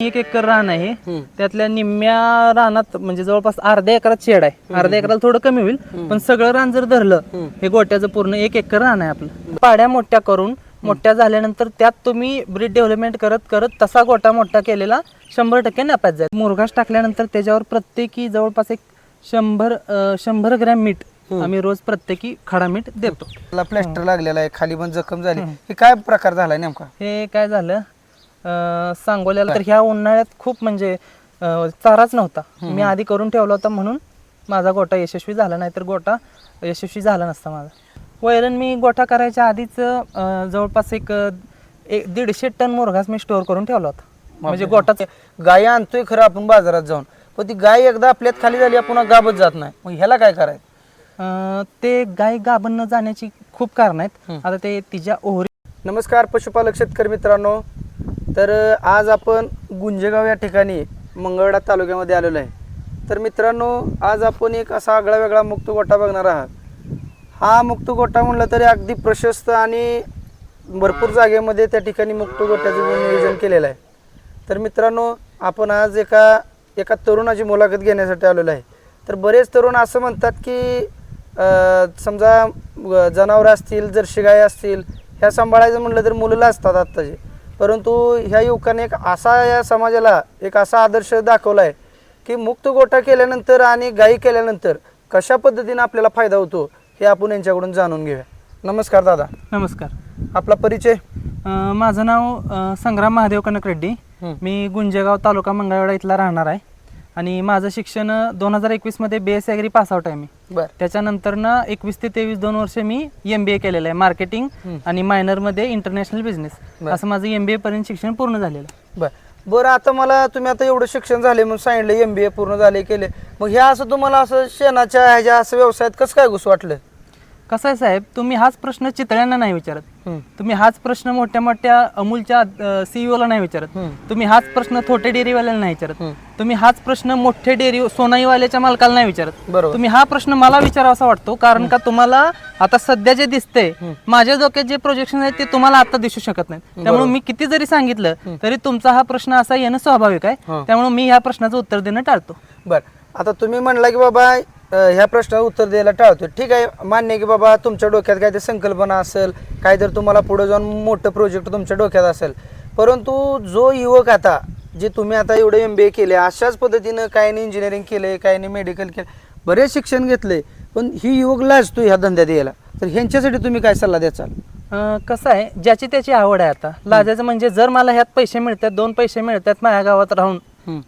एक एकर रान आहे. त्यातल्या निम्म्या रानात म्हणजे जवळपास अर्ध्या एकरात शेड आहे. अर्ध्या एकराला थोडं कमी होईल पण सगळं रान जर धरलं हे गोट्याचं पूर्ण एक एकर रान आहे आपलं. पाड्या मोठ्या करून मोठ्या झाल्यानंतर त्यात तुम्ही ब्रीड डेव्हलपमेंट करत करत तसा गोटा मोठा केलेला शंभर टक्के नफ्यात जाईल मुरघास टाकल्यानंतर त्याच्यावर प्रत्येकी जवळपास एक शंभर शंभर ग्रॅम मीठ आम्ही रोज प्रत्येकी खडा मीठ देतो. प्लॅस्टर लागलेला आहे खाली पण जखम झाली. हे काय प्रकार झालाय नेमका? हे काय झालं? सांगोल्याला तर ह्या उन्हाळ्यात खूप म्हणजे चाराच नव्हता. मी आधी करून ठेवला होता म्हणून माझा गोटा यशस्वी झाला नाही तर गोटा यशस्वी झाला नसता माझा. वैरण मी गोटा करायच्या आधीच जवळपास एक एक दीडशे टन मुरघास मी स्टोअर करून ठेवला होता. म्हणजे गोटाच गाय आणतोय खरं आपण बाजारात जाऊन. पण ती गाय एकदा आपल्यात खाली झाली पुन्हा गाबत जात नाही. मग ह्याला काय करायचं? ते गाय गाभण न जाण्याची खूप कारण आहेत. आता ते तिच्या ओहरी नमस्कार पशुपालक शेतकरी मित्रांनो. तर आज आपण गुंजेगाव या ठिकाणी मंगळवेढा तालुक्यामध्ये आलेलो आहे. तर मित्रांनो आज आपण एक असा आगळा वेगळा मुक्त गोटा बघणार आहात. हा मुक्त गोटा म्हणलं तरी अगदी प्रशस्त आणि भरपूर जागेमध्ये त्या ठिकाणी मुक्त गोट्याचं नियोजन केलेलं आहे. तर मित्रांनो आपण आज एका एका तरुणाची मुलाखत घेण्यासाठी आलेलो आहे. तर बरेच तरुण असं म्हणतात की समजा जनावरं असतील जर्शी गाय असतील ह्या सांभाळायचं म्हटलं तर मुलं असतात आत्ताचे. परंतु ह्या युवकाने एक असा या समाजाला एक असा आदर्श दाखवला आहे की मुक्त गोटा केल्यानंतर आणि गायी केल्यानंतर कशा पद्धतीने आपल्याला फायदा होतो हे आपण यांच्याकडून जाणून घेऊया. नमस्कार दादा. नमस्कार. आपला परिचय? माझं नाव संग्राम महादेव कनक रेड्डी. मी गुंजेगाव तालुका मंगळवेढा इथला राहणार आहे. आणि माझं शिक्षण दोन हजार एकवीसमध्ये B S agri pass out आहे मी. बर. त्याच्यानंतर ना एकवीस ते तेवीस दोन वर्ष मी एम बी ए केलेलं आहे मार्केटिंग आणि मायनरमध्ये इंटरनॅशनल बिझनेस. असं माझं एम बी पर्यंत शिक्षण पूर्ण झालेलं. बर. बरं आता मला तुम्ही आता एवढं शिक्षण झाले म्हणून सांगितलं एम बी ए पूर्ण झाले केले. मग हे असं तुम्हाला असं शेणाच्या ह्याच्या असं व्यवसायात कसं काय घुस वाटलं? कसं आहे साहेब तुम्ही हाच प्रश्न चितळ्यांना नाही विचारत. तुम्ही हाच प्रश्न मोठ्या मोठ्या अमूलच्या सीईओला नाही विचारत. तुम्ही हाच प्रश्न छोटे डेअरीवाल्याला नाही विचारत. तुम्ही हाच प्रश्न मोठे डेअरी सोनाईवाल्याच्या मालकाला नाही विचारत. तुम्ही हा प्रश्न मला विचारावा वाटतो कारण का तुम्हाला आता सध्या जे दिसतंय माझ्या डोक्यात जे प्रोजेक्शन आहे ते तुम्हाला आता दिसू शकत नाही त्यामुळे मी किती जरी सांगितलं तरी तुमचा हा प्रश्न असा येणं स्वाभाविक आहे. त्यामुळे मी ह्या प्रश्नाचं उत्तर देणं टाळतो. बर. आता तुम्ही म्हणला की बाबा अ, ह्या प्रश्नाला उत्तर द्यायला टाळतो ठीक आहे मान्य आहे की बाबा तुमच्या डोक्यात काय ते संकल्पना असेल काय तर तुम्हाला पुढे जाऊन मोठं प्रोजेक्ट तुमच्या डोक्यात असेल. परंतु जो युवक आता जे तुम्ही आता एवढे एम बी ए केले अशाच पद्धतीनं काहीने इंजिनिअरिंग केले काहीने मेडिकल केलं बरेच शिक्षण घेतले पण ही युवक लाजतो ह्या धंद्यात यायला. तर ह्यांच्यासाठी तुम्ही काय सल्ला द्याचाल अं, कसं आहे ज्याची त्याची आवड आहे आता. लाजायचं म्हणजे जर मला ह्यात पैसे मिळतात दोन पैसे मिळतात माझ्या गावात राहून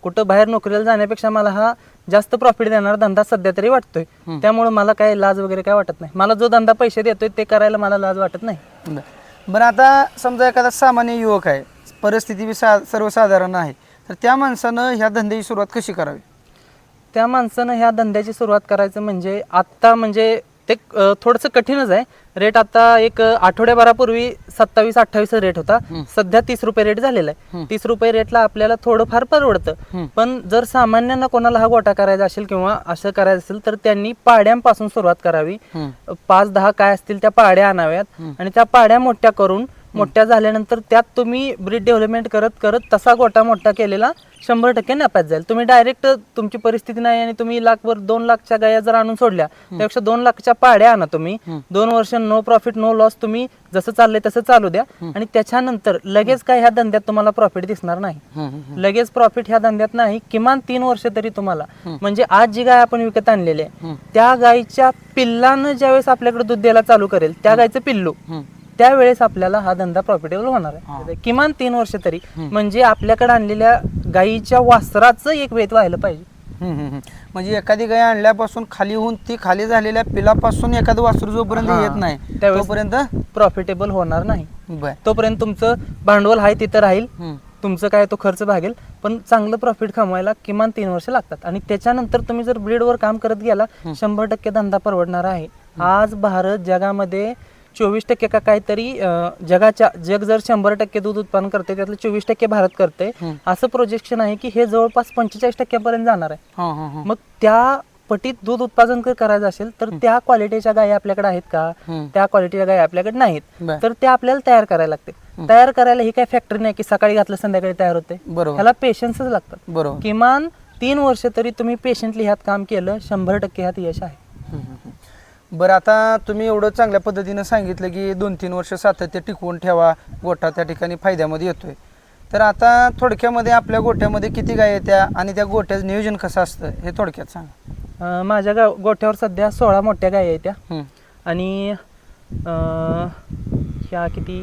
कुठं बाहेर नोकरीला जाण्यापेक्षा मला हा जास्त प्रॉफिट देणारा धंदा सध्या तरी वाटतोय. त्यामुळे मला काय लाज वगैरे काय वाटत नाही. मला जो धंदा पैसे देतोय ते करायला मला लाज वाटत नाही. बरं. बरं आता समजा एखादा सामान्य युवक आहे परिस्थिती बी सा सर्वसाधारण आहे तर त्या माणसानं ह्या धंद्याची सुरुवात कशी करावी? त्या माणसानं ह्या धंद्याची सुरुवात करायचं म्हणजे आत्ता म्हणजे ते थोडंसं कठीणच आहे. रेट आता एक आठवड्याभरापूर्वी सत्तावीस अठ्ठावीस रेट होता. सध्या तीस रुपये रेट झालेला आहे. तीस रुपये रेटला आपल्याला थोडंफार परवडतं. पण जर सामान्यांना कोणाला हा गोटा करायचा असेल किंवा असं करायचं असेल तर त्यांनी पाड्यांपासून सुरुवात करावी. पाच दहा काय असतील त्या पाड्या आणाव्यात आणि त्या पाड्या मोठ्या करून मोठ्या झाल्यानंतर त्यात तुम्ही ब्रीड डेव्हलपमेंट करत करत तसा गोटा मोठा केलेला शंभर टक्के नफ्यात जाईल. तुम्ही डायरेक्ट तुमची परिस्थिती नाही आणि तुम्ही लाखवर दोन लाखच्या गाया जर आणून सोडल्या त्यापेक्षा दोन लाखच्या पाड्या आणा तुम्ही. दोन वर्ष नो प्रॉफिट नो लॉस तुम्ही जसं चाललंय तसं चालू द्या. आणि त्याच्यानंतर लगेच काय ह्या धंद्यात तुम्हाला प्रॉफिट दिसणार नाही. लगेच प्रॉफिट ह्या धंद्यात नाही किमान तीन वर्ष तरी तुम्हाला. म्हणजे आज जी गाय आपण विकत आणलेली आहे त्या गायीच्या पिल्लानं ज्यावेळेस आपल्याकडे दूध द्यायला चालू करेल त्या गायचं पिल्लू. त्यावेळेस आपल्याला हा धंदा प्रॉफिटेबल होणार आहे. किमान तीन वर्ष तरी. म्हणजे आपल्याकडे आणलेल्या गायीच्या वासराचं एक वेत व्हायला पाहिजे. म्हणजे एखादी गाय आणल्यापासून खाली होऊन ती खाली झालेल्या पिलापासून एखादं वासरू जोपर्यंत. येत नाही तोपर्यंत? प्रॉफिटेबल होणार नाही. तोपर्यंत तुमचं भांडवल आहे तिथं राहील. तुमचं काय तो खर्च भागेल. पण चांगलं प्रॉफिट कमवायला किमान तीन वर्ष लागतात. आणि त्याच्यानंतर तुम्ही जर ब्रीडवर काम करत गेला शंभर टक्के धंदा परवडणार आहे. आज भारत जगामध्ये चोवीस टक्के का काहीतरी जगाच्या जग जर शंभर टक्के दूध उत्पादन करते त्यातलं चोवीस टक्के भारत करते असं प्रोजेक्शन आहे की हे जवळपास पंचेचाळीस टक्क्यापर्यंत जाणार आहे. हा, हा, हा. मग त्या पटीत दूध उत्पादन करायचं असेल तर त्या क्वालिटीच्या गायी आपल्याकडे आहेत का. त्या क्वालिटीच्या गायी आपल्याकडे नाहीत. तर त्या आपल्याला तयार करायला लागते तयार करायला ही काही फॅक्टरी नाही की सकाळी घातलं संध्याकाळी तयार होते? ह्याला पेशन्सच लागतात बरोबर. किमान तीन वर्ष तरी तुम्ही पेशंटली ह्यात काम केलं शंभर टक्के ह्यात यश आहे. बरं आता तुम्ही एवढं चांगल्या पद्धतीनं सांगितलं की दोन तीन वर्ष सातत्य टिकवून ठेवा गोठा त्या ठिकाणी फायद्यामध्ये येतोय. तर आता थोडक्यामध्ये आपल्या गोठ्यामध्ये किती गाय येत्या आणि त्या गोठ्याचं नियोजन कसं असतं हे थोडक्यात सांगा. माझ्या गाव गोठ्यावर सध्या सोळा मोठ्या गायी आहेत त्या. हम्म, आणि ह्या किती?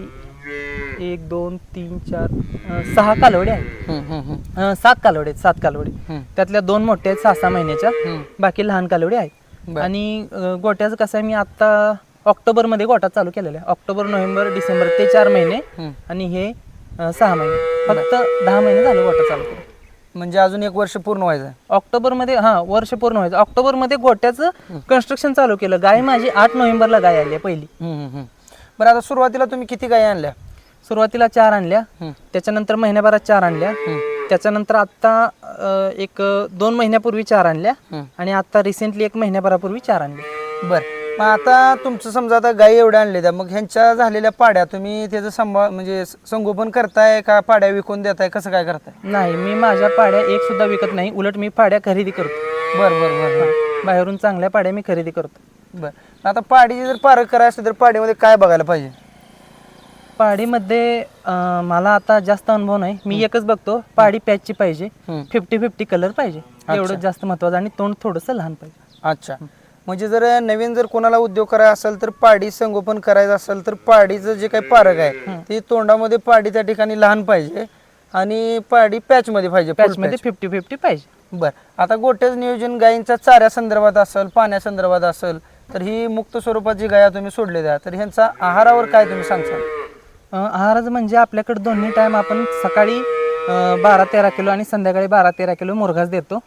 एक दोन तीन चार सहा कालवडे आहेत. सात कालवडे आहेत सात कालवडे. त्यातल्या दोन मोठ्या आहेत सहा सहा महिन्याच्या. बाकी लहान कालवडे आहेत. बर. आणि अं, गोट्याचं कसं आहे मी आता ऑक्टोबरमध्ये गोठा चालू केलेला आहे ऑक्टोबर नोव्हेंबर डिसेंबर ते चार महिने हम्म. आणि हे अं, सहा महिने फक्त दहा महिने झाले गोठा चालू करून म्हणजे अजून एक वर्ष पूर्ण व्हायचं. ऑक्टोबरमध्ये हा वर्ष पूर्ण व्हायचं ऑक्टोबरमध्ये गोट्याचं कन्स्ट्रक्शन चालू केलं गाय माझी आठ नोव्हेंबरला गाय आली आहे पहिली हम्म, हम्म, हम्म. बरं आता सुरुवातीला तुम्ही किती गायी आणल्या सुरुवातीला चार आणल्या हम्म. त्याच्यानंतर महिन्याभरात चार आणल्या हम्म. त्याच्यानंतर आत्ता अं, एक दोन महिन्यापूर्वी चार आणल्या. आणि आता रिसेंटली एक महिन्याभरापूर्वी चार आणल्या. बर. मग आता तुमचं समजा आता गाई एवढ्या आणल्या त्या मग ह्यांच्या झालेल्या पाड्या तुम्ही त्याचं सांभाळ म्हणजे संगोपन करताय का पाड्या विकून देताय? कसं काय करताय? नाही मी माझ्या पाड्या एक सुद्धा विकत नाही उलट मी पाड्या खरेदी करतो. बर बर बर बाहेरून चांगल्या पाड्या मी खरेदी करतो. बर. आता पाडीची जर पारख करायचं असेल तर पाडीमध्ये काय बघायला पाहिजे? पाडीमध्ये अं, मला आता जास्त अनुभव नाही. मी एकच बघतो पाडी पॅचची पाहिजे. हम्म. फिफ्टी फिफ्टी कलर पाहिजे. एवढं जास्त महत्वाचं आणि तोंड थोडंसं लहान पाहिजे. अच्छा. म्हणजे जर नवीन जर कोणाला उद्योग करायचा असेल तर पाडी संगोपन करायचं असेल तर पाडीचं जे काही पारख आहे ती तोंडामध्ये पाडी त्या ठिकाणी लहान पाहिजे आणि पाडी पॅच मध्ये पाहिजे full पॅचमध्ये patch. फिफ्टी फिफ्टी पाहिजे. बर. आता गोट्याचं नियोजन गायींच्या चाऱ्या संदर्भात असेल पाण्या संदर्भात असेल तर ही मुक्त स्वरूपाची गाया तुम्ही सोडले द्या तर ह्यांचा आहारावर काय तुम्ही अं, आहाराचं म्हणजे आपल्याकडे दोन्ही टाइम आपण सकाळी बारा तेरा किलो आणि संध्याकाळी बारा तेरा किलो मुरघास देतो.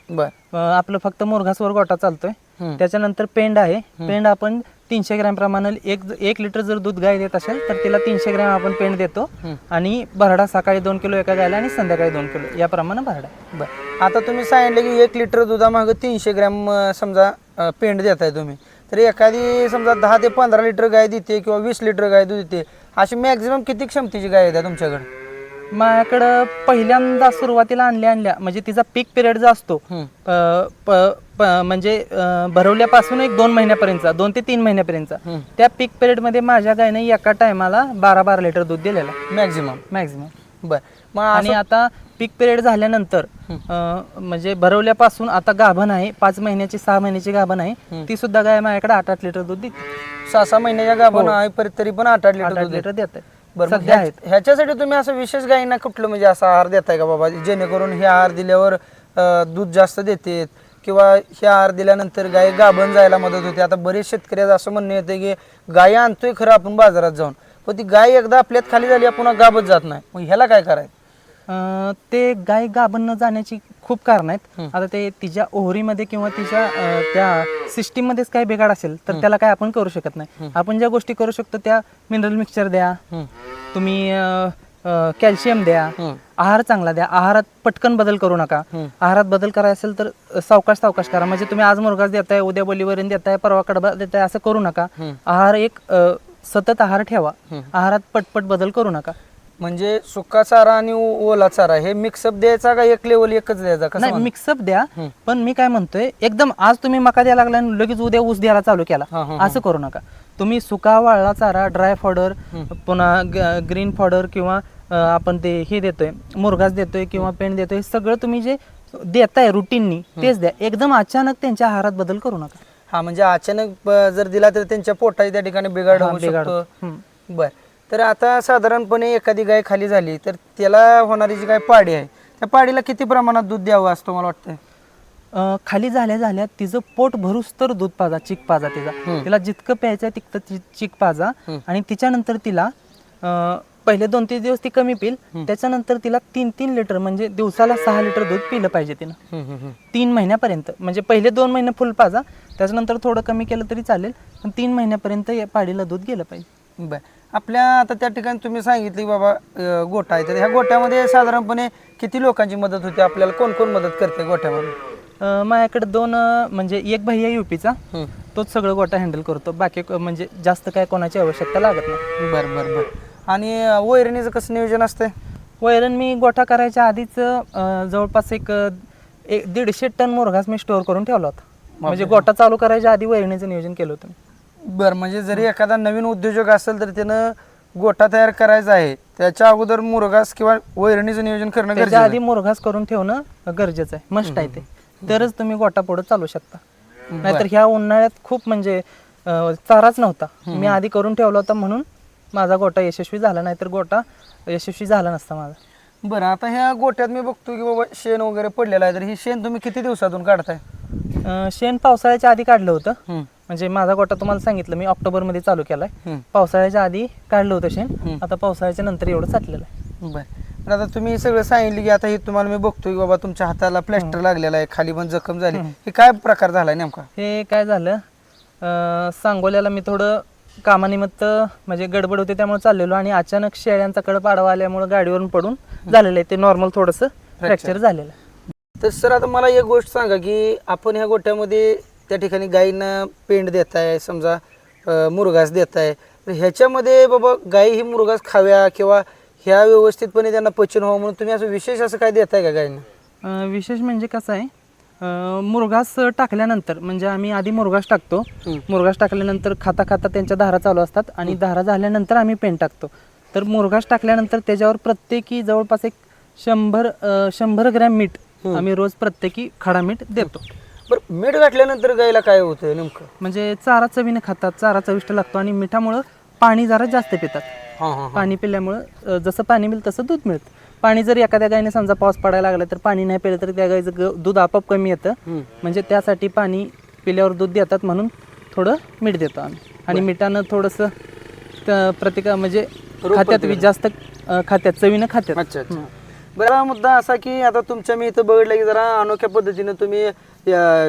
आपलं फक्त मुरघासवर गोटा चालतोय. त्याच्यानंतर पेंड आहे. पेंड आपण तीनशे ग्रॅम प्रमाणे एक एक लिटर जर दूध गाय देत असेल तर तिला तीनशे ग्रॅम आपण पेंड देतो. आणि भरडा सकाळी दोन किलो एका गायला आणि संध्याकाळी दोन किलो याप्रमाणे भरडा. बर. आता तुम्ही सांगितलं की एक लिटर दुधामागं तीनशे ग्रॅम समजा पेंड देताय तुम्ही. तर एखादी समजा दहा ते पंधरा लिटर गाय देते किंवा वीस लिटर गाय दूध देते. अशी मॅक्झिमम किती क्षमतेची गाय येते तुमच्याकडे? माझ्याकडं पहिल्यांदा सुरुवातीला आणल्या आणल्या. म्हणजे तिचा पीक पिरियड जो असतो हम्म. अं, प- प- म्हणजे अं, भरवल्यापासून एक दोन महिन्यापर्यंतचा दोन ते तीन महिन्यापर्यंतचा. हम्म. त्या पीक पिरियडमध्ये माझ्या गायने एका टायमाला बारा बारा लिटर दूध दिलेला मॅक्झिमम मॅक्झिमम बर. मग आणि आता पीक पिरियड झाल्यानंतर अं, म्हणजे भरवल्यापासून आता गाभण आहे पाच महिन्याची सहा महिन्याची गाभण आहे ती सुद्धा गाय माझ्याकडे आठ आठ लिटर दूध देते. सहा सहा महिन्याच्या गाभण आहे परत तरी पण आठ आठ आठ लिटर आठ दूध लिटर देते. देत बरं मग सध्या ह्याच- आहेत ह्याच्यासाठी तुम्ही असं विशेष गायींना कुठलं म्हणजे असा आहार देताय का बाबा जेणेकरून हे आहार दिल्यावर अं, दूध जास्त देते किंवा हे आहार दिल्यानंतर गाय गाभण जायला मदत होते? आता बरेच शेतकऱ्याचं असं म्हणणं येते की गाय आणतोय खरं आपण बाजारात जाऊन पण ती गाय एकदा आपल्यात खाली झाली पुन्हा गाभत जात नाही. मग ह्याला काय करायचं? अं, ते गाय गाभण न जाण्याची खूप कारण आहेत. आता ते तिच्या ओहरीमध्ये किंवा तिच्या त्या सिस्टीम मध्येच काही बिघाड असेल तर त्याला काय आपण करू शकत नाही. आपण ज्या गोष्टी करू शकतो त्या मिनरल मिक्सचर द्या. तुम्ही कॅल्शियम द्या. आहार चांगला द्या. आहारात पटकन बदल करू नका. आहारात बदल करायचा असेल तर सावकाश सावकाश करा. म्हणजे तुम्ही आज मुरगास देताय उद्या बोलीवरून देताय परवा कडबा देताय असं करू नका. आहार एक सतत आहार ठेवा. आहारात पटपट बदल करू नका. म्हणजे सुका चारा आणि ओ- ओला चारा हे मिक्सअप द्यायचा का एक लेवल एकच द्यायचा? कसं नाही? मिक्सअप द्या पण मी काय म्हणतोय एकदम आज तुम्ही मका द्यायला लागला आणि लगेच उद्या ऊस द्यायला चालू केला. हा, हा, असं करू नका. तुम्ही सुका वाळला चारा ड्राय फॉडर पुन्हा ग्रीन फॉडर किंवा अ, आपण ते हे देतोय मुरघास देतोय किंवा पेंड देतोय हे सगळं तुम्ही जे देताय रुटीननी तेच द्या. एकदम अचानक त्यांच्या आहारात बदल करू नका. हा म्हणजे अचानक ब- जर दिला तर त्यांच्या पोटाची त्या ठिकाणी बिघाड हा, होऊ बिघाड शकतो. होतो. हम्म. बर. तर आता साधारणपणे एखादी गाय खाली झाली तर त्याला होणारी जी काय पाडी आहे त्या पाडीला किती प्रमाणात दूध द्यावं असतं मला वाटतं अं, खाली झाल्या झाल्या तिचं पोट भरूस तर दूध पाजा चिक पाजा तिचा. तिला जितकं प्यायचं आहे तितकं ति- चिक पाजा. आणि तिच्यानंतर तिला अं, पहिले दोन तीन दिवस ती कमी पिल त्याच्यानंतर तिला तीन तीन लिटर म्हणजे दिवसाला सहा लिटर दूध पिलं पाहिजे तिनं. तीन महिन्यापर्यंत. म्हणजे पहिले दोन महिने फुल पाजा त्याच्यानंतर थोडं कमी केलं तरी चालेल पण तीन महिन्यापर्यंत या पाडीला दूध गेलं पाहिजे. बर. आपल्या आता त्या ठिकाणी तुम्ही सांगितली बाबा अं, गोठा आहे. तर ह्या गोठ्यामध्ये साधारणपणे किती लोकांची मदत होते? आपल्याला कोण कोण मदत करते गोठ्यामध्ये? अं, माझ्याकडे दोन अं, म्हणजे एक भैया युपीचा हं. तोच सगळं गोटा हँडल करतो. बाकी क- म्हणजे जास्त काय कोणाची आवश्यकता लागत नाही. बर बर बर. आणि अं, वैरणीचं कसं नियोजन असतंय? वैरण मी गोटा करायच्या आधीच अं, जवळपास एक अं, एक दीडशे टन मुरघास मी स्टोअर करून ठेवला होता. म्हणजे गोटा चालू करायच्या आधी वैरणीचं नियोजन केलं होतं मी. बर म्हणजे जरी एखादा नवीन उद्योजक असेल तर त्यानं गोठा तयार करायचा आहे. त्याच्या अगोदर मुरगास किंवा वैरणीचं नियोजन करणं त्याच्या गरजेचं आधी मुरघास करून ठेवणं गरजेचं आहे. मस्ट आहे ते. तरच तुम्ही गोटा पुढे चालू शकता. नाहीतर ह्या उन्हाळ्यात खूप म्हणजे अं, चाराच नव्हता. मी आधी करून ठेवला होता म्हणून माझा गोटा यशस्वी झाला नाहीतर गोटा यशस्वी झाला नसता माझा. बरं आता ह्या गोट्यात मी बघतो की बाबा शेण वगैरे पडलेलं आहे तर ही शेण तुम्ही किती दिवसातून काढताय? अं, शेण पावसाळ्याच्या आधी काढलं होतं. म्हणजे माझा गोटा तुम्हाला सांगितलं मी ऑक्टोबरमध्ये चालू केलाय. पावसाळ्याच्या आधी काढलं होतं शेण. आता पावसाळ्याच्या नंतर एवढं साठलेलं आहे. बर. पण आता तुम्ही सगळं सांगितलं की आता हे तुम्हाला मी बघतो की बाबा तुमच्या हाताला प्लॅस्टर लागलेला आहे खाली पण जखम झाली. हे काय प्रकार झाला नेमका? हे काय झालं? अं, सांगोल्याला मी थोडं कामानिमित्त म्हणजे गडबड होते त्यामुळे चाललेलो आणि अचानक शेळ्यांचा कडप आडवा आल्यामुळे गाडीवरून पडून झालेलं आहे. ते नॉर्मल थोडंसं फ्रॅक्चर झालेलं आहे. तर सर आता मला एक गोष्ट सांगा की आपण ह्या गोट्यामध्ये त्या ठिकाणी गायींना पेंड देताय समजा अं, मुरघास देताय. तर ह्याच्यामध्ये बाबा गायी ही मुरघास खाव्या किंवा ह्या व्यवस्थितपणे त्यांना पचन व्हावं म्हणून तुम्ही असं विशेष असं काय देताय का गायींना? विशेष म्हणजे कसं आहे मुरघास टाकल्यानंतर म्हणजे आम्ही आधी मुरघास टाकतो. मुरघास टाकल्यानंतर खाता खाता त्यांच्या धारा चालू असतात आणि धारा झाल्यानंतर आम्ही पेन टाकतो. तर मुरघास टाकल्यानंतर त्याच्यावर प्रत्येकी जवळपास एक शंभर शंभर ग्रॅम मीठ आम्ही रोज प्रत्येकी खडा मीठ देतो. बरं मीठ घातल्यानंतर गायीला काय होतं नेमकं? म्हणजे चारा चवीने खातात चारा चविष्ट लागतो आणि मिठामुळं पाणी जरा जास्त पितात. पाणी पिल्यामुळं जसं पाणी मिळेल तसं दूध मिळतं. पाणी जर एखाद्या गायीने समजा पाऊस पडायला लागला तर पाणी नाही पिलं तर त्या गायीचं ग- दूध आपोआप कमी येतं. म्हणजे त्यासाठी पाणी पिल्यावर दूध देतात म्हणून थोडं मीठ देतो आम्ही. आणि मिठानं थोडंसं त- प्रतिका म्हणजे खात्यात जास्त अं, खात्यात चवीनं खात्यात. अच्छा अच्छा. बरं हा मुद्दा असा की आता तुमच्या मी इथं बघितलं की जरा अनोख्या पद्धतीने तुम्ही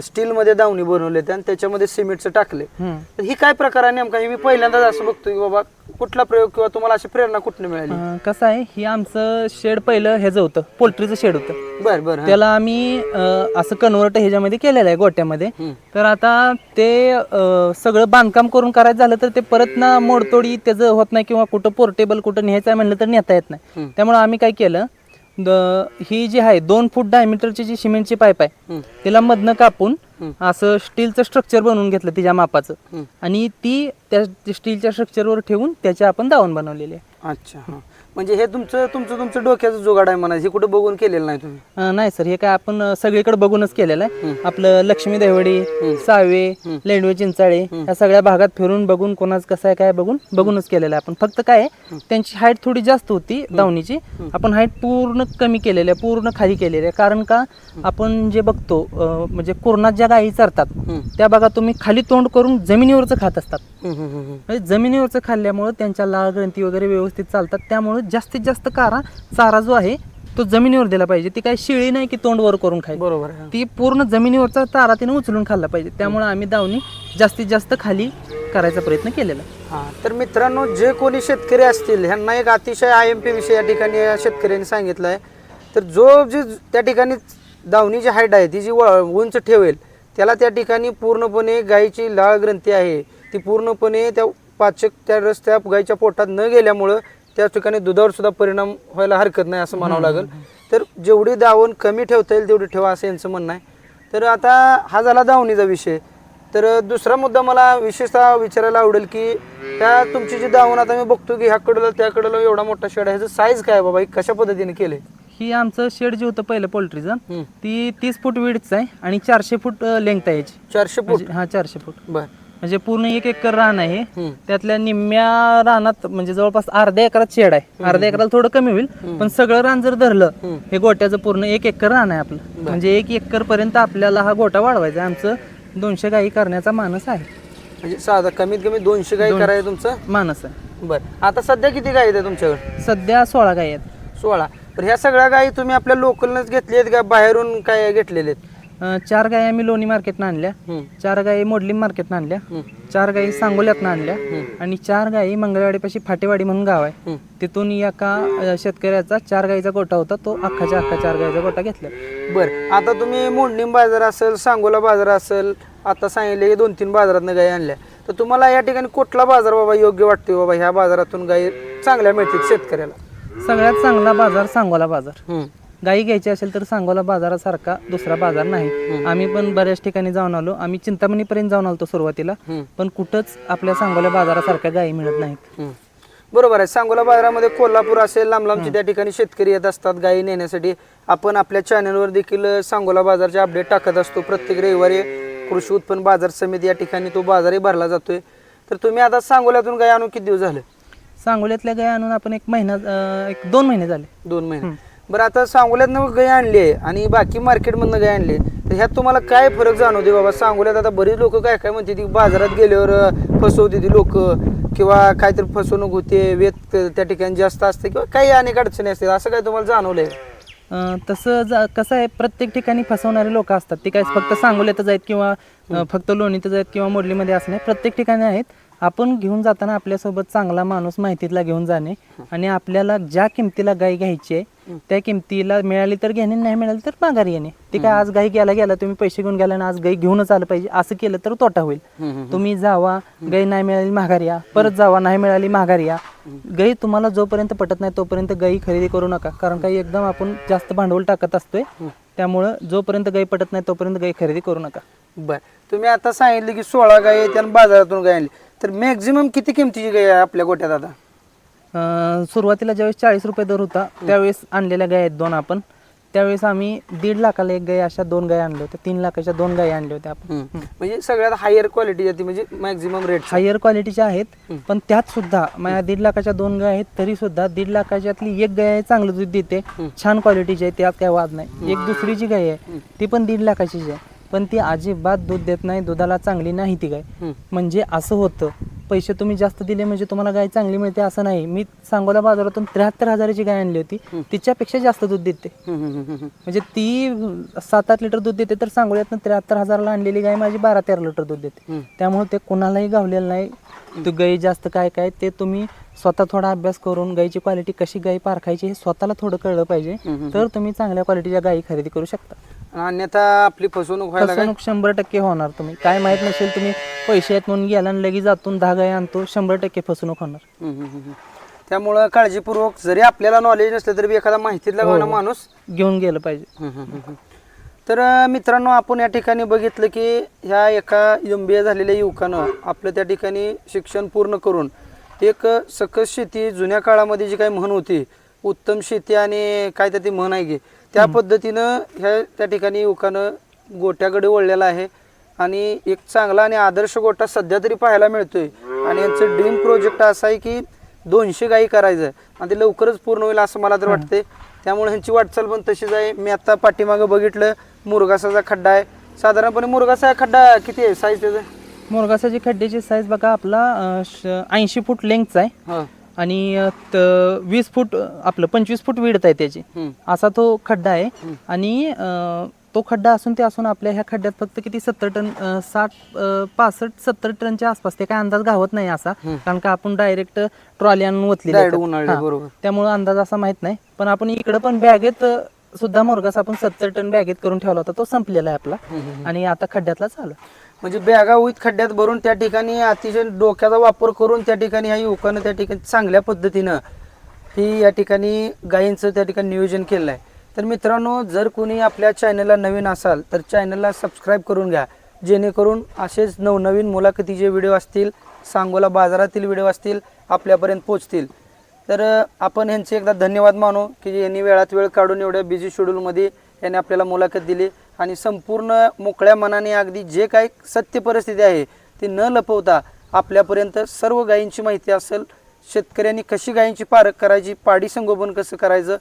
स्टीलमध्ये दावणी बनवले आणि त्याच्यामध्ये सिमेंटचं टाकले हं. तर ही काय प्रकार आहे नेमका? हे मी पहिल्यांदाच असं बघतो की बाबा कुठला प्रयोग किंवा तुम्हाला अशी प्रेरणा कुठनं मिळाली? अं, कसं आहे हे आमचं शेड पहिलं ह्याचं होतं पोल्ट्रीचं शेड होतं. बर बर त्याला आम्ही अं, असं कन्वर्ट ह्याच्यामध्ये केलेलं आहे गोट्यामध्ये. हं. तर आता ते अं, सगळं बांधकाम करून करायचं झालं तर ते परत ना मोडतोडी त्याचं होत नाही किंवा कुठं पोर्टेबल कुठं न्यायचं आहे म्हणलं तर नेता येत नाही. त्यामुळे आम्ही काय केलं द- ही जी आहे दोन फूट डायमीटरची जी सिमेंटची पाईप आहे. तिला मधनं कापून. असं स्टीलचं स्ट्रक्चर बनवून घेतलं तिच्या मापाचं. आणि ती त्या स्टीलच्या स्ट्रक्चरवर ठेवून त्याचे आपण दावण बनवलेली आहे अच्छा हां म्हणजे हे तुमचं तुमचं तुमचं डोक्याचं जुगाड आहे म्हणा हे कुठं बघून केलेलं नाही तुम्ही? अं, नाही सर हे काय आपण अं, सगळीकडे बघूनच केलेलं आहे. आपलं लक्ष्मी देवडी. सावे. लेंडवे चिंचाळे या सगळ्या भागात फिरून बघून कोणाच कसं आहे काय बघून बघूनच केलेलं आहे आपण. फक्त काय आहे, त्यांची हाईट थोडी जास्त होती दावणीची. आपण हाईट पूर्ण कमी केलेली आहे पूर्ण खाली केलेली आहे. कारण का आपण जे बघतो अं, म्हणजे कोरोनात ज्या गायी चरतात. त्या बघा तुम्ही खाली तोंड करून जमिनीवरचं खात असतात. हं. म्हणजे जमिनीवरचं खाल्ल्यामुळं त्यांच्या लाळ ग्रंथी वगैरे व्यवस्थित चालतात. त्यामुळे जास्तीत जास्त कारा चारा जो आहे तो जमिनीवर दिला पाहिजे. ती काही शिळी नाही की तोंड वर करून खाय बरोबर आहे ती पूर्ण जमिनीवरचा चारा तिने उचलून खाल्ला पाहिजे. त्यामुळे आम्ही दावणी जास्तीत जास्त खाली करायचा प्रयत्न केलेला. हा तर मित्रांनो जे कोणी शेतकरी असतील ह्यांना एक अतिशय आय एम पी विषय या ठिकाणी या शेतकऱ्यांनी सांगितलं आहे तर जो जे त्या ठिकाणी दावणीची हाईट आहे ती जी व- उंच ठेवेल त्याला त्या ठिकाणी पूर्णपणे गायीची लाळ ग्रंथी आहे. ती पूर्णपणे त्या पाचक त्या रस्त्या गायीच्या पोटात न गेल्यामुळं त्या ठिकाणी दुधावर सुद्धा परिणाम व्हायला हरकत नाही असं म्हणावं लागेल. तर जेवढी दावण कमी ठेवता येईल तेवढी ठेवा असं यांचं म्हणणं आहे. तर आता हा झाला दावणीचा विषय. तर दुसरा मुद्दा मला विशेषतः विचारायला आवडेल की त्या तुमची जी दावण आता मी बघतो की ह्या कडला त्या कडला एवढा मोठा शेड आहे ह्याचं साईज काय आहे बाबा? हे कशा पद्धतीने केलंय? ही आमचं शेड जे होतं पहिलं पोल्ट्रीचं. ती तीस फूट विडचं आहे आणि चारशे फूट लेंथ आहे याची. चारशे फूट? म्हणजे- हा चारशे फूट. बर. म्हणजे पूर्ण एक एकर रान आहे. त्यातल्या निम्म्या रानात म्हणजे जवळपास अर्ध्या एकरात शेड आहे. अर्ध्या एकराला थोडं कमी होईल पण सगळं रान जर धरलं. हे गोट्याचं पूर्ण एक एकर रान आहे आपलं. म्हणजे एक एकर पर्यंत आपल्याला हा गोटा वाढवायचा आहे. आमचं दोनशे गाई करण्याचा मानस आहे. म्हणजे साधा कमीत कमी दोनशे गाय करायचं तुमचं? मानस आहे. बर. आता सध्या किती गाय आहेत तुमच्याकडे? सध्या सोळा गाई आहेत. सोळा. तर ह्या सगळ्या गायी तुम्ही आपल्या लोकलनच घेतली आहेत का बाहेरून काय घेतलेले आहेत? अं, चार गायी आम्ही लोणी मार्केटनं आणल्या. चार गायी मोडलीम मार्केटनं आणल्या. चार गायी सांगोल्यातनं आणल्या. आणि चार गायी मंगळवाडीपाशी फाटेवाडी म्हणून गाव आहे. तिथून एका अं, शेतकऱ्याचा चार गायीचा गोटा होता. तो अख्खाच्या अख्खा चार गायीचा गोटा घेतला. बर. आता तुम्ही मोडणीम बाजार असेल सांगोला बाजार असेल आता सांगितले की दोन तीन बाजारातनं गायी आणल्या. तर तुम्हाला या ठिकाणी कुठला बाजार बाबा योग्य वाटतोय बाबा? ह्या बाजारातून गायी चांगल्या मिळतील शेतकऱ्याला. सगळ्यात चांगला बाजार सांगोला बाजार. गाई घ्यायची असेल तर सांगोला बाजारासारखा दुसरा बाजार नाही. आम्ही पण बऱ्याच ठिकाणी जाऊन आलो. आम्ही चिंतामणीपर्यंत जाऊन आलो सुरुवातीला. पण कुठंच आपल्या सांगोला बाजारासारख्या गायी मिळत नाहीत. बरोबर आहे. सांगोला बाजारामध्ये कोल्हापूर असेल लांब लांबचे त्या ठिकाणी शेतकरी येत असतात गायी नेण्यासाठी आपण आपल्या चॅनलवर देखील सांगोला बाजारचे अपडेट टाकत असतो. प्रत्येक रविवारी कृषी उत्पन्न बाजार समिती या ठिकाणी तो बाजारही भरला जातोय. तर तुम्ही आता सांगोल्यातून गाय आणून किती दिवस झाले? सांगोल्यातल्या गायी आणून आपण एक महिना एक दोन महिने झाले. दोन महिने. बरं आता सांगोल्यातनं गाय आणली आहे आणि बाकी मार्केटमधनं गाय आणली आहे. तर ह्यात तुम्हाला काय फरक जाणवते बाबा? सांगोल्यात आता बरीच लोक काय काय म्हणते ती बाजारात गेल्यावर फसवते ती लोक किंवा काहीतरी फसवणूक होते वेत त्या ठिकाणी जास्त असते किंवा काही अनेक अडचणी असतात. असं काय तुम्हाला जाणवलंय? आहे तसं जा कसं आहे प्रत्येक ठिकाणी फसवणारे लोक असतात. ते काय फक्त सांगोल्यातच आहेत किंवा फक्त लोणीतच आहेत किंवा मोडलीमध्ये असं नाही. प्रत्येक ठिकाणी आहेत. आपण घेऊन जाताना आपल्यासोबत चांगला माणूस माहितीतला घेऊन जाणे आणि आपल्याला ज्या किमतीला गाय घ्यायची आहे त्या किमतीला मिळाली तर घेणे नाही मिळाली तर माघारी येणे. ते काय आज गाई घ्यायला गेला तुम्ही पैसे घेऊन गेला आणि आज गाई घेऊनच आलं पाहिजे असं केलं तर तोटा होईल. तुम्ही जावा गाई नाही मिळाली माघारी या. परत जावा नाही मिळाली माघारी या. गाई तुम्हाला जोपर्यंत पटत नाही तोपर्यंत गाई खरेदी करू नका. कारण काही एकदम आपण जास्त भांडवल टाकत असतोय. त्यामुळं जोपर्यंत गाई पटत नाही तोपर्यंत गाई खरेदी करू नका. बर. तुम्ही आता सांगितले की सोळा गाय आहेत आणि बाजारातून गाय आणली. तर मॅक्झिमम किती किमतीची गाय आहे आपल्या गोट्यात आता अं, सुरुवातीला ज्यावेळेस चाळीस रुपये दर होता त्यावेळेस आणलेल्या गाय आहेत दोन आपण. त्यावेळेस आम्ही दीड लाखाला एक गाय अशा दोन गाय आणल्या होत्या. तीन लाखाच्या दोन गाय आणल्या होत्या आपण. म्हणजे सगळ्यात हायर क्वालिटी ती म्हणजे मॅक्झिमम रेट हायर क्वालिटीच्या आहेत पण त्यात सुद्धा माझ्या दीड लाखाच्या दोन गाय आहेत तरी सुद्धा दीड लाखाच्यातली एक गाय आहे चांगलं दूध देते. छान क्वालिटीची आहे त्यात काय वाद नाही. एक दुसरी जी गाय आहे ती पण दीड लाखाचीच आहे. पण ती अजिबात दूध देत नाही दुधाला चांगली नाही ती गाय. म्हणजे असं होतं. पैसे तुम्ही जास्त दिले म्हणजे तुम्हाला गाय चांगली मिळते असं नाही. मी सांगोला बाजारातून त्र्याहत्तर हजाराची गाय आणली होती. तिच्यापेक्षा जास्त दूध देते. म्हणजे ती सात आठ लिटर दूध देते तर सांगोल्यातनं त्र्याहत्तर हजारला आणलेली गाय माझी बारा तेरा लिटर दूध देते. त्यामुळे ते कोणालाही गावलेलं नाही. तू गाई जास्त काय काय ते तुम्ही स्वतः थोडा अभ्यास करून गाईची क्वालिटी कशी गाई पारखायची हे स्वतःला थोडं कळलं पाहिजे. तर तुम्ही चांगल्या क्वालिटीच्या गायी खरेदी करू शकता. अन्यथा आपली फसवणूक व्हायला काय? फसवणूक शंभर टक्के होणार तुम्ही. काय माहीत नसेल तुम्ही पैसे आहेत म्हणून गेला आणि लगेच जातून दहा गाय आणतो शंभर टक्के फसवणूक होणार. हम्म, हम्म, हम्म. त्यामुळं काळजीपूर्वक जरी आपल्याला नॉलेज नसलं तरी बी एखादा माहितीतला गावना माणूस घेऊन गेलं पाहिजे. तर अं, मित्रांनो आपण या ठिकाणी बघितलं की ह्या एका एम बी ए झालेल्या युवकानं आपलं त्या ठिकाणी शिक्षण पूर्ण करून एक अं, सकस शेती जुन्या काळामध्ये जी काही म्हण होती उत्तम शेती आणि काय तर ती म्हण आहे की त्या पद्धतीनं ह्या त्या ठिकाणी युवकानं गोट्याकडे वळलेला आहे. आणि एक चांगला आणि आदर्श गोटा सध्या तरी पाहायला मिळतोय. आणि यांचं ड्रीम प्रोजेक्ट असा आहे की दोनशे गायी करायचं आहे. आणि ते लवकरच पूर्ण होईल असं मला तर वाटतंय. त्यामुळे ह्यांची वाटचाल पण तशीच आहे. मी आता पाठीमागं बघितलं मुरगासाचा खड्डा आहे. साधारणपणे मुरगासा हा खड्डा किती आहे? साईज त्याचा? मोरगासाची खड्ड्याची साईज बघा आपला ऐंशी फूट लेंथचा आहे. हा. आणि त- वीस फूट आपलं पंचवीस फूट विडत आहे त्याची. असा तो खड्डा आहे. आणि तो खड्डा असून ते असून आपल्या ह्या खड्ड्यात फक्त किती सत्तर टन साठ पासष्ट सत्तर टनच्या आसपास ते काय अंदाज गावत नाही असा. कारण का आपण डायरेक्ट ट्रॉली आणून. बरोबर. त्यामुळे अंदाज असा माहीत नाही. पण आपण इकडं पण बॅगेत सुद्धा मोरगास आपण सत्तर टन बॅगेत करून ठेवला होता तो संपलेला आहे आपला. आणि आता खड्ड्यातला चालू. म्हणजे बॅगा उईत खड्ड्यात भरून त्या ठिकाणी अतिशय डोक्याचा वापर करून त्या ठिकाणी ह्या युवकानं त्या ठिकाणी चांगल्या पद्धतीनं ही या ठिकाणी गायींचं त्या ठिकाणी नियोजन केलं आहे तर मित्रांनो जर कोणी आपल्या चॅनलला नवीन असाल तर चॅनलला सबस्क्राईब करून घ्या. जेणेकरून असेच नवनवीन मुलाखतीचे व्हिडिओ असतील सांगोला बाजारातील व्हिडिओ असतील आपल्यापर्यंत पोचतील तर आपण यांचे एकदा धन्यवाद मानू की यांनी वेळात वेळ काढून एवढ्या बिझी शेड्यूलमध्ये यांनी आपल्याला मुलाखत दिली. आणि संपूर्ण मोकळ्या मनाने अगदी जे काही सत्य परिस्थिती आहे ती न लपवता आपल्यापर्यंत सर्व गायींची माहिती असेल शेतकऱ्यांनी कशी गायींची पारख करायची पाडी संगोपन कसं करायचं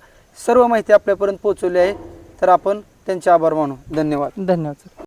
सर्व माहिती आपल्यापर्यंत पोहोचवली आहे. तर आपण त्यांचे आभार मानू. धन्यवाद. धन्यवाद सर.